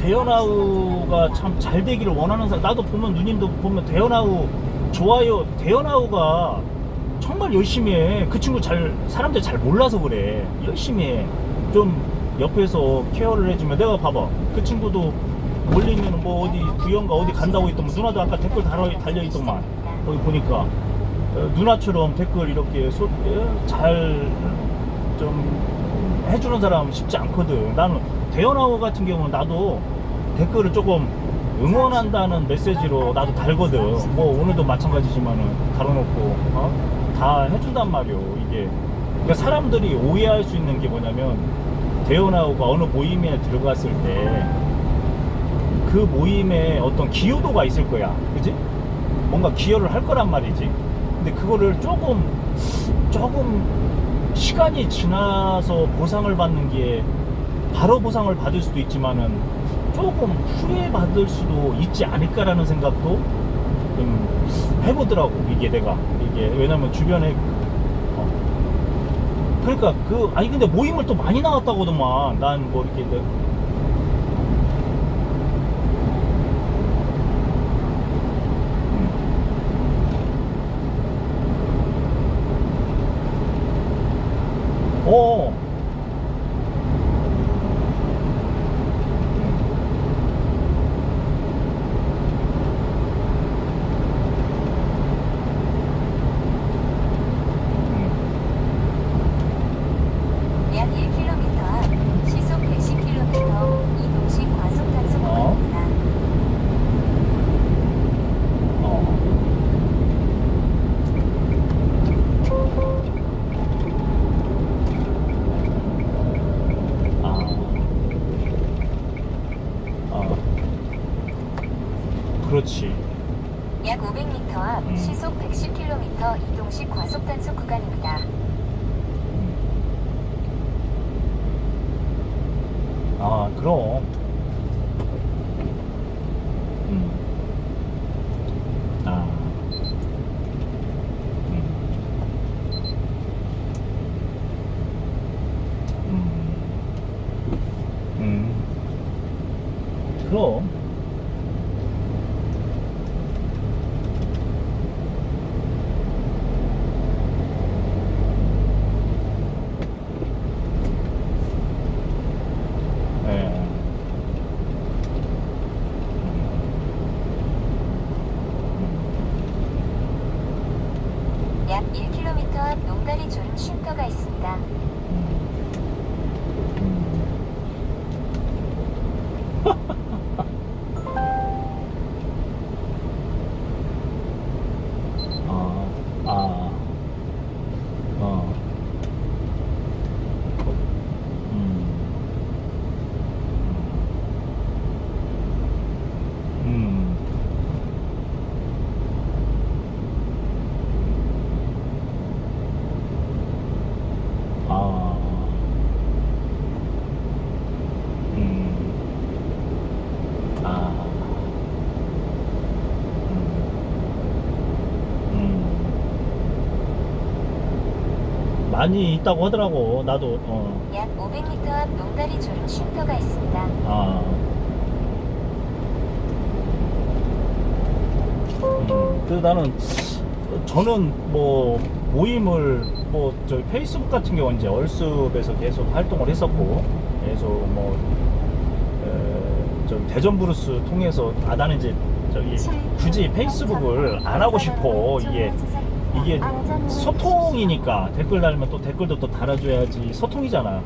대연아우가 참 잘 되기를 원하는 사람 나도 보면 누님도 보면 대연아우 좋아요. 대연아우가 정말 열심히 해 그 친구 잘 사람들 잘 몰라서 그래. 열심히 해좀 옆에서 케어를 해주면 내가 봐봐. 그 친구도 올리면 뭐 어디 구연가 어디 간다고 했더만 누나도 아까 댓글 달아, 달려있더만. 거기 보니까 어, 누나처럼 댓글 이렇게 예, 잘 좀 해주는 사람 쉽지 않거든. 나는 대현아우 같은 경우는 나도 댓글을 조금 응원한다는 메시지로 나도 달거든. 뭐 오늘도 마찬가지지만은 달아놓고 어? 다 해준단 말이오. 이게 그러니까 사람들이 오해할 수 있는 게 뭐냐면 대현아우가 어느 모임에 들어갔을 때 그 모임에 어떤 기여도가 있을 거야. 그지? 뭔가 기여를 할 거란 말이지. 근데 그거를 조금, 조금 시간이 지나서 보상을 받는 게 바로 보상을 받을 수도 있지만은 조금 후회 받을 수도 있지 않을까라는 생각도 좀 해보더라고. 이게 내가. 이게 왜냐면 주변에 어. 그러니까 그 아니 근데 모임을 또 많이 나왔다고더만 난 뭐 이렇게 내- 어. 약 1km 앞 시속 110km 이동식 과속 단속 구간입니다. 어. 아. 아. 그렇지. 약 500m 앞 음. 시속 110km 이동식 과속 단속 구간입니다. 아, 그럼. 음. 아. 음. 음. 음. 그럼. 약 1km 앞 농다리 졸음 쉼터가 있습니다. 아, 아, 어. 음. 음. 아. 음. 아. 음. 많이 있다고 하더라고. 나도 어. 약 500m 앞 농다리 졸음 쉼터가 있습니다. 아. 음, 그 나는 저는 뭐 모임을 뭐 저기 페이스북 같은 경우 이제 얼숲에서 계속 활동을 했었고 계속 뭐 에, 저기 대전 브루스 통해서 아 나는 이제 저기 굳이 페이스북을 안 하고 싶어 이게 이게 소통이니까 댓글 달면 또 댓글도 또 달아줘야지. 소통이잖아